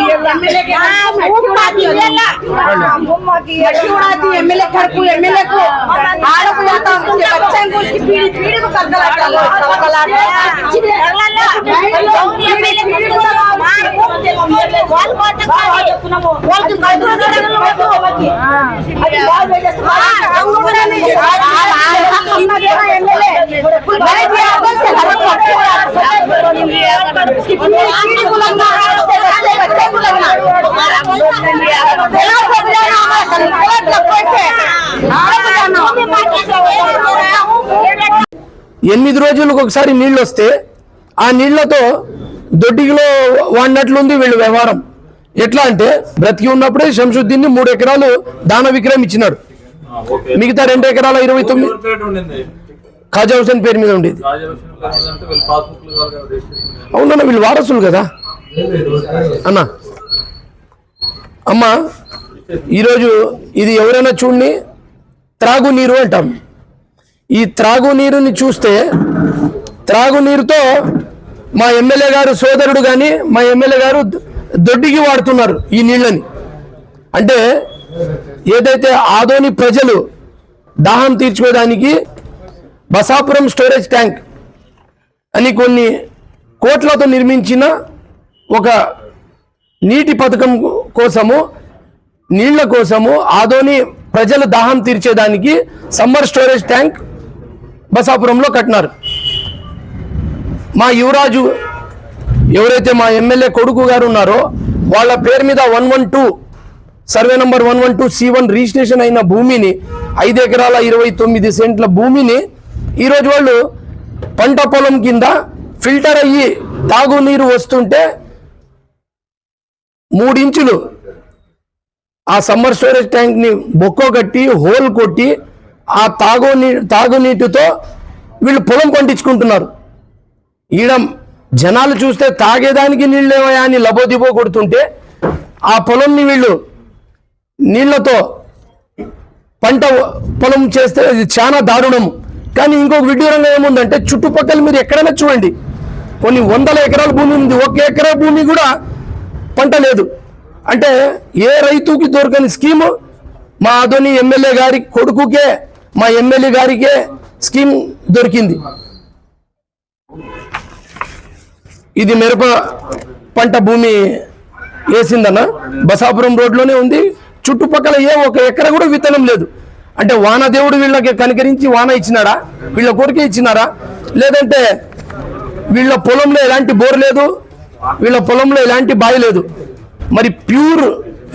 उड़ाती है उड़ाती है एमएलए घर को एमएलए को आरोप जाता है उसके बच्चे को उसकी पीढ़ी पीढ़ी को कर गला कर लो सब गला उसकी पीढ़ी को लगा ఎనిమిది రోజులకు ఒకసారి నీళ్ళు వస్తే ఆ నీళ్ళతో దొడ్డిలో వాడినట్లుంది వీళ్ళు వ్యవహారం. ఎట్లా అంటే బ్రతికి ఉన్నప్పుడే శంసుద్దీన్ని మూడు ఎకరాలు దాన విక్రయం ఇచ్చినాడు మిగతా రెండు ఎకరాల ఇరవై తొమ్మిది ఖాజా హుసేన్ పేరు మీద ఉండేది. అవునన్న వీళ్ళు వారసులు కదా? అన్న. అమ్మ ఈరోజు ఇది ఎవరైనా చూడండి త్రాగునీరు అంటాం. ఈ త్రాగునీరుని చూస్తే త్రాగునీరుతో మా ఎమ్మెల్యే గారు సోదరుడు కానీ మా ఎమ్మెల్యే గారు దొడ్డికి వాడుతున్నారు ఈ నీళ్ళని. అంటే ఏదైతే ఆదోని ప్రజలు దాహం తీర్చుకోవడానికి బసాపురం స్టోరేజ్ ట్యాంక్ అని కొన్ని కోట్లతో నిర్మించిన ఒక నీటి పథకం కోసము నీళ్ళ కోసము ఆదోని ప్రజల దాహం తీర్చేదానికి సమ్మర్ స్టోరేజ్ ట్యాంక్ బసాపురంలో కట్టినారు. మా యువరాజు ఎవరైతే మా ఎమ్మెల్యే కొడుకు గారు ఉన్నారో వాళ్ళ పేరు మీద one one two survey number one one two C one registration అయిన భూమిని ఐదు ఎకరాల ఇరవై తొమ్మిది సెంట్ల భూమిని ఈరోజు వాళ్ళు పంట పొలం కింద ఫిల్టర్ అయ్యి తాగునీరు వస్తుంటే మూడించులు ఆ సమ్మర్ స్టోరేజ్ ట్యాంక్ని బొక్కో కట్టి హోల్ కొట్టి ఆ తాగునీ తాగునీటితో వీళ్ళు పొలం పండించుకుంటున్నారు. ఈడ జనాలు చూస్తే తాగేదానికి నీళ్ళేమయా అని లబోదిబో కొడుతుంటే ఆ పొలంని వీళ్ళు నీళ్ళతో పంట పొలం చేస్తే అది చాలా దారుణం కానీ ఇంకొక విడ్డూరంగా ఏముందంటే చుట్టుపక్కల మీరు ఎక్కడైనా చూడండి. కొన్ని వందల ఎకరాల భూమి ఉంది. ఒక ఎకరా భూమి కూడా పంట లేదు. అంటే ఏ రైతుకి దొరకని స్కీము? మా అదోని ఎమ్మెల్యే గారి కొడుకుకే మా ఎమ్మెల్యే గారికే స్కీమ్ దొరికింది. ఇది మిరప పంట భూమి వేసిందన్న. బసాపురం రోడ్లోనే ఉంది. చుట్టుపక్కల ఏ ఒక ఎక్కడ కూడా విత్తనం లేదు. అంటే వానదేవుడు వీళ్ళకి కనికరించి వాన ఇచ్చినాడా? వీళ్ళ కోరికే ఇచ్చినారా? లేదంటే వీళ్ళ పొలంలో ఎలాంటి బోర్ లేదు? వీళ్ళ పొలంలో ఎలాంటి బావి లేదు? మరి ప్యూర్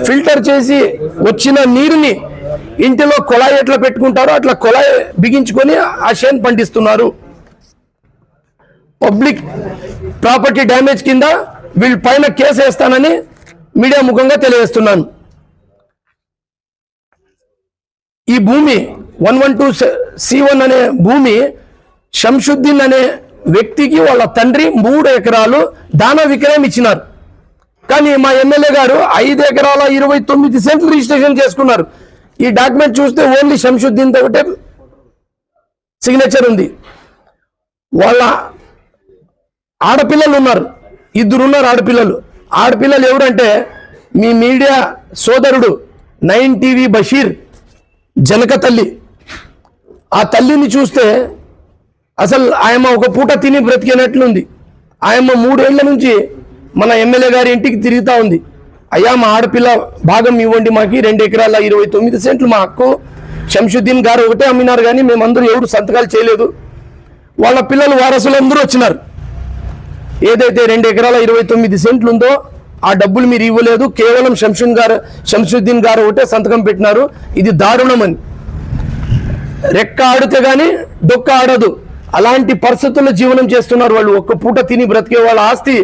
ఫిల్టర్ చేసి వచ్చిన నీరుని ఇంటిలో కొలాయి ఎట్లా పెట్టుకుంటారో అట్లా కొలాయి బిగించుకొని ఆ షేన్ పండిస్తున్నారు. పబ్లిక్ ప్రాపర్టీ డ్యామేజ్ కింద వీళ్ళ పైన కేసు వేస్తానని మీడియా ముఖంగా తెలియజేస్తున్నాను. ఈ భూమి one one two C one అనే భూమి షంషుద్దీన్ అనే వ్యక్తికి వాళ్ళ తండ్రి మూడు ఎకరాలు దాన విక్రయం ఇచ్చినారు. కానీ మా ఎమ్మెల్యే గారు ఐదు ఎకరాల ఇరవై తొమ్మిది సెంట్లు రిజిస్ట్రేషన్ చేసుకున్నారు. ఈ డాక్యుమెంట్ చూస్తే ఓన్లీ శంషుద్దీన్ ఒకటే సిగ్నేచర్ ఉంది. వాళ్ళ ఆడపిల్లలు ఉన్నారు. ఇద్దరు ఉన్నారు ఆడపిల్లలు. ఆడపిల్లలు ఎవరంటే మీ మీడియా సోదరుడు నైన్ టీవీ బషీర్ జనక తల్లి. ఆ తల్లిని చూస్తే అసలు ఆయమ్మ ఒక పూట తిని బ్రతికినట్లుంది. ఆయమ్మ మూడేళ్ళ నుంచి మన ఎమ్మెల్యే గారి ఇంటికి తిరుగుతూ ఉంది. అయ్యా మా ఆడపిల్ల భాగం ఇవ్వండి మాకి. రెండు ఎకరాల ఇరవై తొమ్మిది సెంట్లు మా హక్కు శంషుద్దీన్ గారు ఒకటే అమ్మినారు కానీ మేమందరూ ఎవరు సంతకాలు చేయలేదు. వాళ్ళ పిల్లలు వారసులందరూ వచ్చినారు. ఏదైతే రెండు ఎకరాల ఇరవై తొమ్మిది సెంట్లు ఉందో ఆ డబ్బులు మీరు ఇవ్వలేదు. కేవలం శంషున్ గారు శంషుద్దీన్ గారు ఒకటే సంతకం పెట్టినారు. ఇది దారుణమని రెక్క ఆడితే కానీ డొక్క ఆడదు. అలాంటి పరిస్థితుల్లో జీవనం చేస్తున్నారు వాళ్ళు. ఒక్క పూట తిని బ్రతికే వాళ్ళ ఆస్తి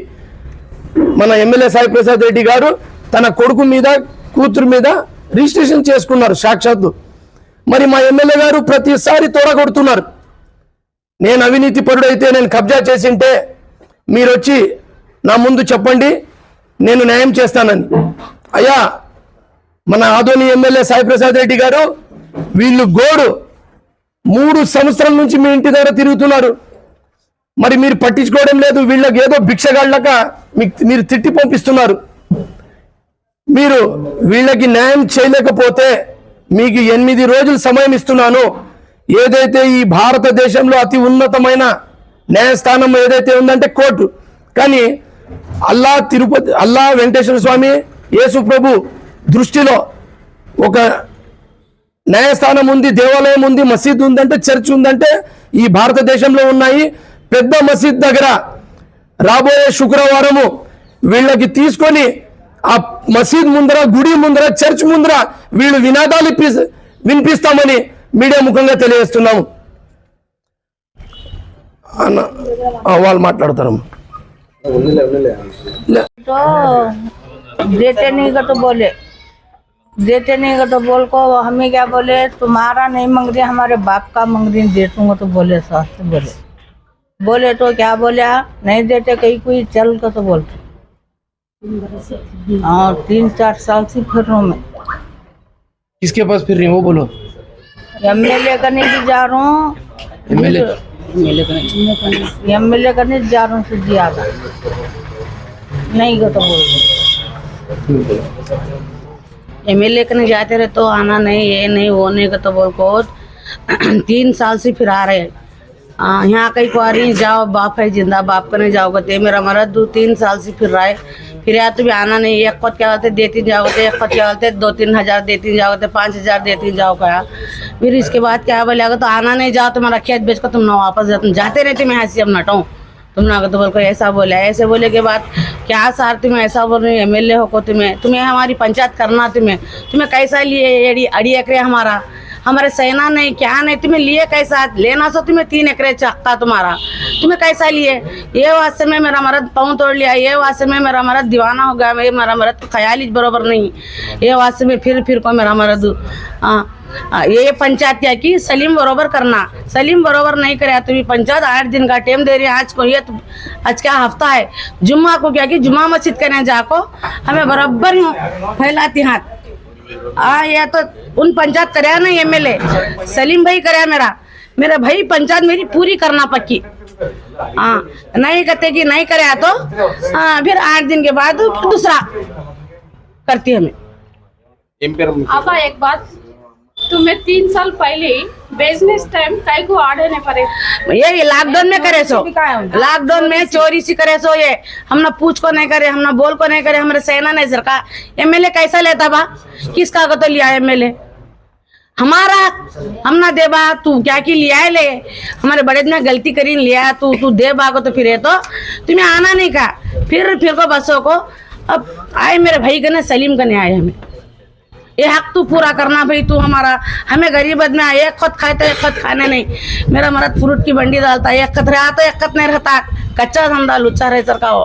మన ఎమ్మెల్యే సాయి ప్రసాద్ రెడ్డి గారు తన కొడుకు మీద కూతురు మీద రిజిస్ట్రేషన్ చేసుకున్నారు సాక్షాత్తు. మరి మా ఎమ్మెల్యే గారు ప్రతిసారి తోడగొడుతున్నారు నేను అవినీతి పరుడైతే నేను కబ్జా చేసింటే మీరు వచ్చి నా ముందు చెప్పండి నేను న్యాయం చేస్తానని. అయ్యా మన ఆదోని ఎమ్మెల్యే సాయి ప్రసాద్ రెడ్డి గారు వీళ్ళు గోడు మూడు సంవత్సరాల నుంచి మీ ఇంటి దగ్గర తిరుగుతున్నారు. మరి మీరు పట్టించుకోవడం లేదు వీళ్ళకి ఏదో భిక్షగాళ్ళక మీకు మీరు తిట్టి పంపిస్తున్నారు. మీరు వీళ్ళకి న్యాయం చేయలేకపోతే మీకు ఎనిమిది రోజులు సమయం ఇస్తున్నాను. ఏదైతే ఈ భారతదేశంలో అతి ఉన్నతమైన న్యాయస్థానం ఏదైతే ఉందంటే కోర్టు. కానీ అల్లా తిరుపతి అల్లా వెంకటేశ్వర స్వామి యేసు ప్రభు దృష్టిలో ఒక న్యాయస్థానం ఉంది దేవాలయం ఉంది మసీద్ ఉందంటే చర్చ్ ఉందంటే ఈ భారతదేశంలో ఉన్నాయి. పెద్ద మసీద్ దగ్గర రాబోయే శుక్రవారము వీళ్ళకి తీసుకొని ఆ మసీద్ ముందర గుడి ముందర చర్చ్ ముందర వీళ్ళు వినాదాలు ఇప్పి వినిపిస్తామని మీడియా ముఖంగా తెలియజేస్తున్నాము అన్న ఆ, వాళ్ళు మాట్లాడతారమ్మా లే- तो देते नहीं का तो बोले देते नहीं का तो बोल को हमें क्या बोले तुम्हारा नहीं मांग रहे हमारे बाप का मांग रही दे दूंगा तो बोले सास से बोले बोले तो क्या बोले नहीं देते कहीं कोई चल का तो बोलते हाँ तीन चार साल से फिर रहा हूँ मैं। किसके पास फिर रही हैं वो बोलो। एम एल ए करने भी जा रहा हूँ। एमएलए एम एल ए करने जा रहा हूँ सुजी आगा नहीं का तो बोल एमएलए कने जाते रहे तो आना नहीं ये नहीं वो नहीं का तो बोल को तीन साल से फिर आ रहे हैं। आ, यहाँ कहीं कुआरी जाओ बाप है ज़िंदा बाप कने जाओ कहते मेरा मरद दो तीन साल से फिर रहा है। फिर या तो भी आना नहीं एक पद क्या बोलते देती जाओ कहते एक पद क्या बोलते दो तीन हज़ार देती जाओ कहते पाँच हज़ार देती जाओ कहा फिर इसके बाद क्या बोले अगर तो आना नहीं जाओ तुम्हारा खेत बेच कर तुम ना वापस जाओ। तुम जाते रहते मैं ऐसे अब नटाऊँ तुम ना तो बोल ऐसा बोले ऐसे बोले के बाद क्या सार तुम ऐसा बोल रहे एम एल हो को तुम्हें। तुम्हें हमारी पंचायत करना तुम्हें। तुम्हें कैसा लिए अड़ी एकरे हमारा। हमारे सेना नहीं, क्या नहीं, तुम्हें लिए कैसा लेना सो तुम्हें तीन एकरे चाहता तुम्हारा। तुम्हें कैसा लिए? ये वास्ते में मेरा मरद पाँव तोड़ लिया, ये वास्ते में मेरा मरद दीवाना हो गया मेरा मरद ख्याल ही बरोबर नहीं। ये वास्ते में फिर फिर को मेरा मरद हाँ ये पंचायत क्या की सलीम बरोबर करना। सलीम बरोबर नहीं करे तो भी पंचायत आठ दिन का टाइम दे रही है, आज को ये तो आज क्या हफ़्ता है? जुम्मा को क्या की जुम्मा मस्जिद करने जाको? हमें बराबर फैलाती हाथ। हाँ या तो उन पंचायत कराया ना एम एल सलीम भाई कराया मेरा। मेरा भाई पंचायत मेरी पूरी करना पक्की। हाँ नहीं कहते कि नहीं कराया तो हाँ फिर आठ दिन के बाद दूसरा करती हमें। आपा एक बात तुम्हें तीन साल पहले बिज़नेस टाइम कई को आड़े पड़े? ये लॉकडाउन में करे सो। लॉकडाउन में चोरी सी करे सो ये। हम ना पूछ को नहीं करे हम ना बोल को नहीं करे हमारे सेना नहीं सरकार एमएलए कैसा लेता बा? किसका को तो लिया एमएलए हमारा हम ना दे बा तू क्या की लिया है ले? हमारे बड़े ने गलती करी लिया तू तू दे बा को तो फिर ये तो। तुम्हें आना नहीं का? फिर फिर को बसों को। अब आए मेरे भाई कने सलीम कने आए हमें। ये हक तू पूरा करना भाई तू हमारा। हमें गरीब आदमी एक खत खाए तो एक खत खाने नहीं। मेरा मरद फ्रूट की बंडी डालता है एक खत रहा तो एक खत नहीं रहता। कच्चा धंधा लुच्चा रहे सर का हो।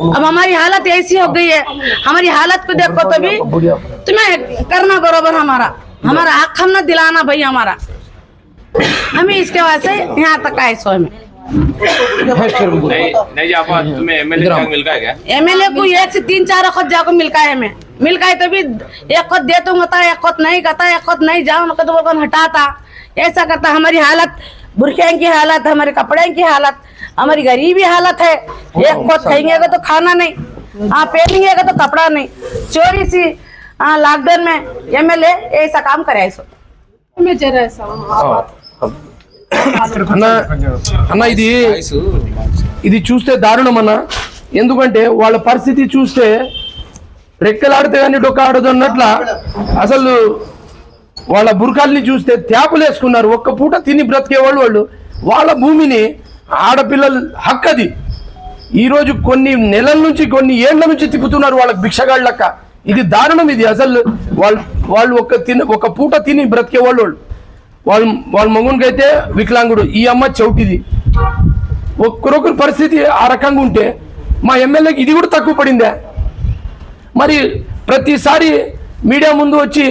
अब हमारी हालत ऐसी हो गई है। हमारी हालत को देखो तो भी तुम्हें करना बरोबर हमारा। हमारा हक हम ना दिलाना भाई हमारा। हमें इसके वास्ते यहाँ तक आए सो हमें नहीं नहीं जा तुम्हें एमएलए का क्या एमएलए को एक से तीन चार वक्त जाको मिल का है हमें। मिल का है तो भी एक वक्त दे तो होता एक वक्त नहीं कहता एक वक्त नहीं जाओ ना तो बोल हटाता। ऐसा करता हमारी हालत बुरखे की हालत हमारे कपड़े की हालत हमारी गरीबी हालत है। एक वक्त खाएँगे तो खाना नहीं हाँ पहनेंगे तो कपड़ा नहीं। चोरी सी हाँ लॉकडाउन में एमएलए ऐसा काम करे ऐसा। तुम्हें जरा ऐसा అన్న అన్న ఇది ఇది చూస్తే దారుణం అన్న. ఎందుకంటే వాళ్ళ పరిస్థితి చూస్తే రెక్కలాడితే కానీ డొక్క ఆడదు అన్నట్ల అసలు వాళ్ళ బురకాల్ని చూస్తే త్యాపులు వేసుకున్నారు ఒక్క పూట తిని బ్రతికేవాళ్ళు వాళ్ళు. వాళ్ళ భూమిని ఆడపిల్లల హక్కు అది ఈరోజు కొన్ని నెలల నుంచి కొన్ని ఏళ్ళ నుంచి తిప్పుతున్నారు వాళ్ళకి భిక్షగాళ్ళక్క. ఇది దారుణం ఇది. అసలు వాళ్ళు వాళ్ళు ఒక తిని ఒక పూట తిని బ్రతికేవాళ్ళు వాళ్ళు. వాళ్ళ వాళ్ళ మగునికి అయితే వికలాంగుడు. ఈ అమ్మ చౌటిది ఒక్కరొకరి పరిస్థితి ఆ రకంగా ఉంటే మా ఎమ్మెల్యేకి ఇది కూడా తక్కువ పడిందే? మరి ప్రతిసారి మీడియా ముందు వచ్చి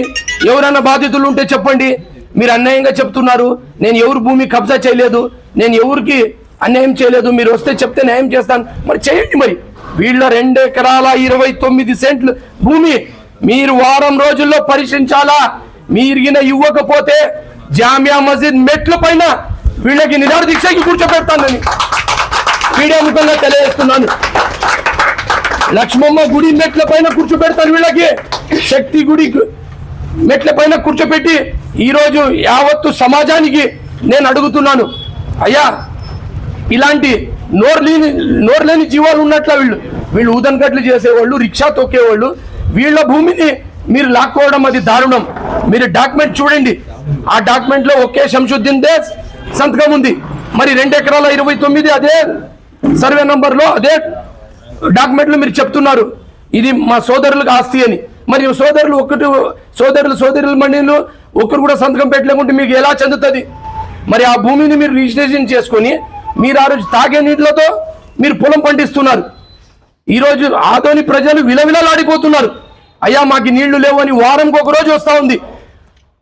ఎవరైనా బాధితులు ఉంటే చెప్పండి. మీరు అన్యాయంగా చెప్తున్నారు. నేను ఎవరు భూమి కబ్జా చేయలేదు. నేను ఎవరికి అన్యాయం చేయలేదు. మీరు వస్తే చెప్తే న్యాయం చేస్తాను. మరి చేయండి మరి. వీళ్ళ రెండు ఎకరాల ఇరవై తొమ్మిది సెంట్లు భూమి మీరు వారం రోజుల్లో పరీక్షించాలా? మీరు ఇవ్వకపోతే జామియా మస్జిద్ మెట్ల పైన వీళ్ళకి నిరాడ దీక్షకి కూర్చోబెడతానని మీడియా ముఖంగా తెలియజేస్తున్నాను. లక్ష్మమ్మ గుడి మెట్ల పైన కూర్చోబెడతారు వీళ్ళకి. శక్తి గుడి మెట్ల పైన కూర్చోబెట్టి ఈరోజు యావత్తు సమాజానికి నేను అడుగుతున్నాను. అయ్యా ఇలాంటి నోరు లేని నోరు లేని జీవాలు ఉన్నట్ల వీళ్ళు వీళ్ళు ఊదనకట్లు చేసేవాళ్ళు రిక్షా తొక్కేవాళ్ళు వీళ్ళ భూమిని మీరు లాక్కోవడం అది దారుణం. మీరు డాక్యుమెంట్ చూడండి. ఆ డాక్యుమెంట్లో ఒకే శంసుద్దీన్ దే సంతకం ఉంది. మరి రెండు ఎకరాల ఇరవై తొమ్మిది అదే సర్వే నంబర్లో అదే డాక్యుమెంట్లు మీరు చెప్తున్నారు. ఇది మా సోదరులకు ఆస్తి అని. మరి సోదరులు ఒకటి సోదరులు సోదరుల మండలిలో ఒక్కరు కూడా సంతకం పెట్టలేకుంటే మీకు ఎలా చెందుతుంది? మరి ఆ భూమిని మీరు రిజిస్ట్రేషన్ చేసుకొని మీరు ఆ రోజు తాగే నీటిలతో మీరు పొలం పండిస్తున్నారు. ఈరోజు ఆదోని ప్రజలు విలవిలలాడిపోతున్నారు. అయ్యా మాకు నీళ్ళు లేవని వారంకి ఒక రోజు వస్తూ ఉంది.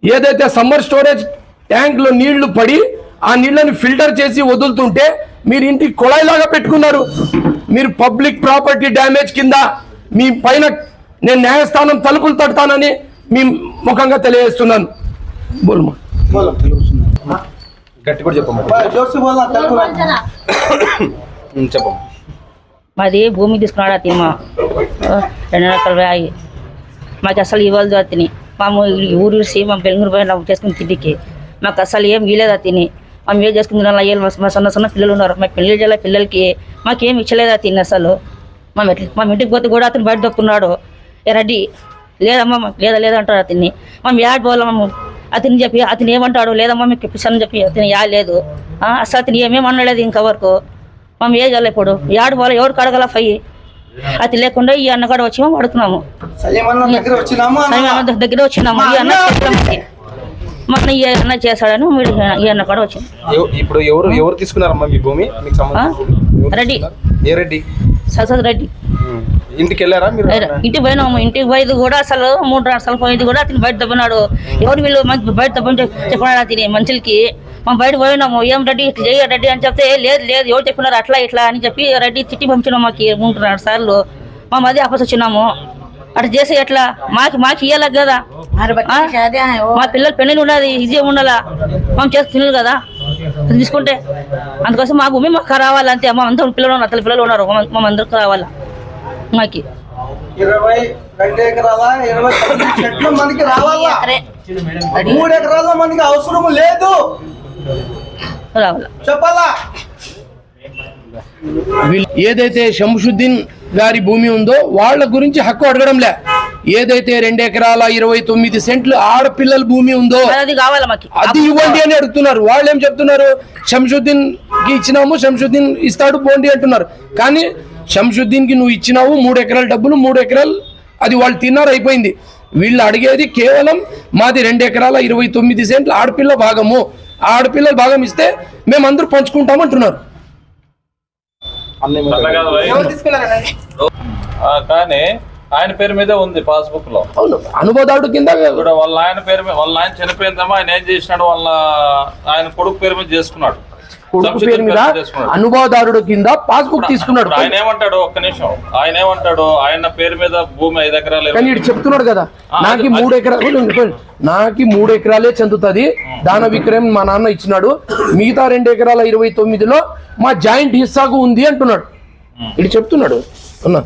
ఏదైతే సమ్మర్ స్టోరేజ్ ట్యాంక్లో నీళ్ళు పడి ఆ నీళ్ళని ఫిల్టర్ చేసి వదులుతుంటే మీరు ఇంటికి కుళాయిలాగా పెట్టుకున్నారు. మీరు పబ్లిక్ ప్రాపర్టీ డ్యామేజ్ కింద మీ పైన నేను న్యాయస్థానం తలుపులు తడతానని మీ ముఖంగా తెలియజేస్తున్నాను. బోల్మా చెప్పమ్మా. మాది భూమి తీసుకున్నాడు అతను రెండు మాకు అసలు ఇవ్వాలి అతని. మేము ఊరు మా బెంగళూరు పోయినా చేసుకుని తిండికి. మాకు అసలు ఏం ఇవ్వలేదు తిని. మేము ఏం చేసుకుని అయ్యాలి మా సన్న సన్న పిల్లలు ఉన్నారు. మా పిల్లలు చేయాలి పిల్లలకి? మాకేం ఇచ్చలేదు తిని అసలు? మా ఇంటికి మా ఇంటికి పోతే కూడా అతను బయట దొక్కున్నాడు. రెడ్డి లేదమ్మా లేదా లేదా అంటాడు అతన్ని. మేము యాడ్ పోవాలమ్మ అతని చెప్పి అతను ఏమంటాడు? లేదమ్మా మీకు ఇప్పిస్తానని చెప్పి అతను యా లేదు. అసలు అతను ఏమేమి అనలేదు ఇంతవరకు మేము ఏం చేయాలి ఇప్పుడు యాడ్ పోవాలి ఎవరు కడగల ఫై? అది లేకుండా ఈ అన్న కూడా వచ్చి మేము పడుతున్నాము దగ్గర వచ్చినామా ఈ అన్న. మొన్న ఈ అన్న చేశాడని వీడు ఈ అన్న కూడా వచ్చింది ఇప్పుడు ఎవరు ఎవరు తీసుకున్నారమ్మా మీ భూమి? మీకు రెడ్డి. తీసుకున్నారు? ఏ రెడ్డి? సరస్వతి రెడ్డి. ఇంటికి వెళ్ళారా మీరు? ఇంటికి పోయినాము. ఇంటికి పోయేది కూడా అసలు మూడు రెండు అసలు పోయేది కూడా అతను బయట దబ్బినాడు ఎవరు వీళ్ళు మంచి బయట దబ్బని చెప్పినాడు అతని మనుషులకి మనం బయట పోయినాము ఏం రెడ్డి ఇట్లా చేయ రెడ్డి అని చెప్తే లేదు లేదు ఎవరు చెప్పినారు అట్లా ఇట్లా అని చెప్పి రెడ్డి తిట్టి పంపించినాం మాకు మూడు రెండు సార్లు. మేము అదే ఆపస్ వచ్చినాము. అట్లా చేసి ఎట్లా? మాకు మాకు ఇయ్యాలి కదా. ఆ? మా పిల్లలు పెళ్ళి ఉన్నది ఇది ఉండాలా? మనం చేసి తినరు కదా. తీసుకుంటే అందుకోసం మా భూమి మాకు రావాలి అంతే. మా అందరం పిల్లలు ఉన్నారు అతని పిల్లలు ఉన్నారు మా- మా అందరికి రావాలా? మాకి. ఇరవై రెండు ఎకరాల ఇరవై చెట్లు మనకి రావాలా? మూడు ఎకరాల మనకి అవసరం లేదు. రావాలా? ఏదైతే శంషుద్దీన్ గారి భూమి ఉందో వాళ్ళ గురించి హక్కు అడగడంలే. ఏదైతే రెండు ఎకరాల ఇరవై తొమ్మిది సెంట్లు ఆడపిల్లల భూమి ఉందో అది కావాలా మాకి? అది ఇవ్వండి అని అడుగుతున్నారు. వాళ్ళు ఏం చెప్తున్నారు? శంషుద్దీన్కి ఇచ్చినాము శంషుద్దీన్ ఇస్తాడు పోండి అంటున్నారు. కానీ శంషుద్దీన్కి నువ్వు ఇచ్చినావు మూడు ఎకరాల డబ్బులు మూడు ఎకరాలు అది వాళ్ళు తిన్నారు అయిపోయింది. వీళ్ళు అడిగేది కేవలం మాది రెండు ఎకరాల ఇరవై తొమ్మిది సెంట్లు ఆడపిల్ల భాగము. ఆడపిల్లల భాగం ఇస్తే మేమందరూ పంచుకుంటాం అంటున్నారు. కానీ ఆయన పేరు మీదే ఉంది పాస్బుక్లో అవును అనుభవదారుడు కింద వాళ్ళ ఆయన పేరు మీద వాళ్ళ ఆయన చనిపోయిందేమో ఆయన ఏం చేసినాడు? వాళ్ళ ఆయన కొడుకు పేరు మీద చేసుకున్నాడు. కొడుకు పేరు మీద అనుభవదారుడు కింద పాస్బుక్ తీసుకున్నాడు. ఇప్పుడు ఆయన ఏమంటాడు? ఒక్క నిమిషం. ఆయన ఏమంటాడు? ఆయన పేరు మీద భూమి ఐదు ఎకరాలు కానీ ఇటు చెప్తున్నాడు కదా నాకి మూడు ఎకరాలు నాకి మూడు ఎకరాలే చెందుతుంది. దాన విక్రయం మా నాన్న ఇచ్చినాడు. మిగతా రెండు ఎకరాల ఇరవై తొమ్మిదిలో మా జాయింట్ హిస్సాకు ఉంది అంటున్నాడు. ఇటు చెప్తున్నాడు. అన్నా.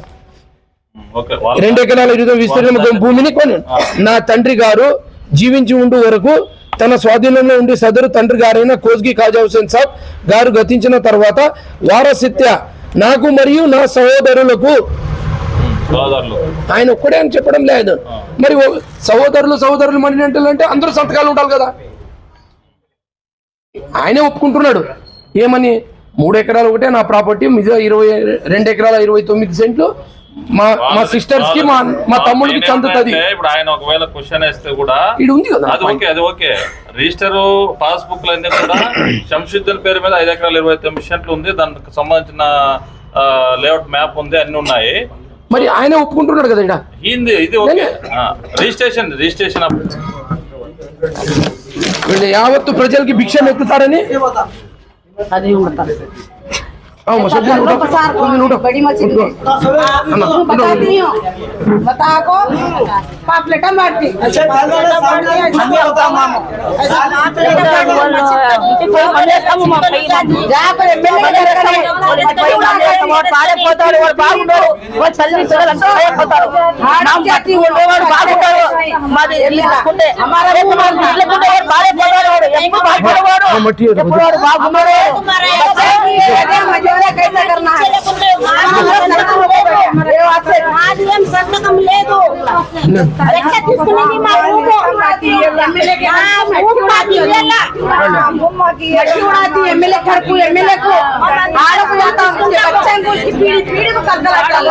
రెండు ఎకరాల ఇరవై విస్తీర్ణ భూమిని కొని. నా తండ్రి గారు జీవించి ఉండు వరకు తన స్వాధీనంలో ఉండి సదరు తండ్రి గారైన కోజ్గి ఖాజా హుసేన్ సాబ్ గారు గతించిన తర్వాత వారసత్య నాకు మరియు నా సహోదరులకు ఆయన ఒక్కడే అని చెప్పడం లేదు. మరి సహోదరులు సహోదరులు మని అంటే అందరూ సంతకాలు ఉండాలి కదా. ఆయనే ఒప్పుకుంటున్నాడు. ఏమని? మూడు ఎకరాలు ఒకటే నా ప్రాపర్టీ మిగతా ఇరవై రెండు ఎకరాల ఇరవై తొమ్మిది సెంట్లు మా మా సిస్టర్స్కి మా మా తమ్ముడికి చెందుతుంది. ఇప్పుడు ఆయన ఒకవేళ క్వశ్చన్ వేస్తే కూడా ఇది ఉంది కదా? అది ఓకే అది ఓకే. రిజిస్టర్ పాస్బుక్ అన్ని కూడా శంషుద్దీన్ పేరు మీద ఐదు ఎకరాలు ఇరవై తొమ్మిది సెంట్లు ఉంది. దానికి సంబంధించిన లేఅవుట్ మ్యాప్ ఉంది అన్ని ఉన్నాయి. మరి ఆయనే ఒప్పుకుంటున్నాడు కదా ఇక్కడ ఇది ఇది ఓకే. రిజిస్ట్రేషన్ రిజిస్ట్రేషన్ వీళ్ళు యావత్తు ప్రజలకి భిక్షం ఎత్తుతారని అది आओ मछली उठो तुम उठो बड़ी मछली। बता बताती हो बता को पापलेट मारती। अच्छा पापलेटा मारती है। हमें बता मामो। ऐसा हाथ लेकर हमने सब माँ पैदा जा पर मिलने के रखा बोले कोई हमने और पारे पतर और बाग उठो वो छल्ली से लगता है पतर। नाम जाती हो। और बाग उठो मारे कुंडे हमारा एक मान निकले कुंडे और पारे पतर और एक बाग उठो और मटियो और बाग उठो तुम्हारे कैसा करना है సంతకం లేదు ఎట్లా తీసుకునేది మా ఊరు ఎమ్మెల్యే కడుపు ఎమ్మెల్యేకు ఆడకు బచ్చంకు పీడి పీడికు వాళ్ళు